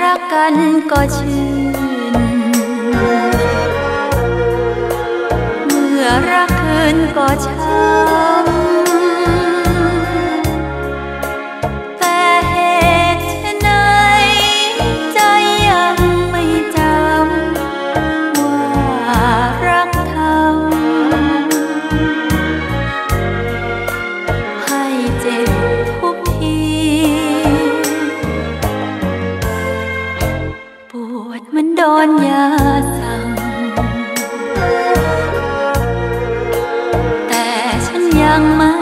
รักกันก็ชื่น เมื่อรักคืนก็ช้า đón nhà rằng แต่ฉันยังไม่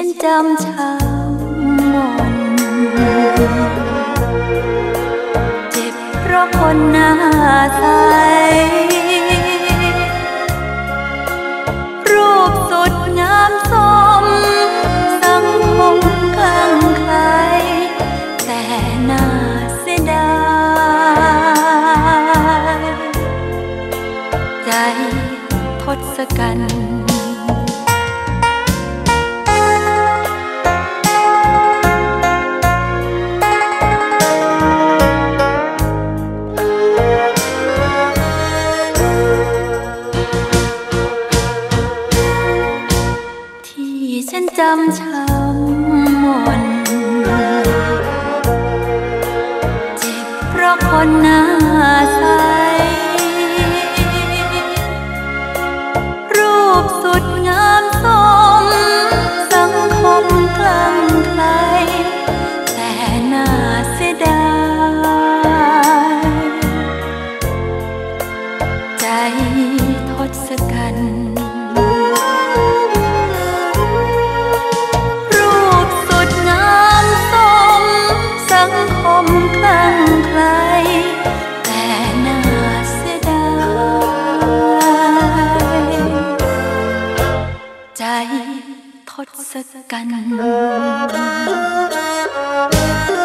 ฉันจำช้ำมนเจ็บเพราะคนนั้น ที่ฉันจำช้ำมนเจ็บเพราะคนหน้าใส ทศกัณฐ์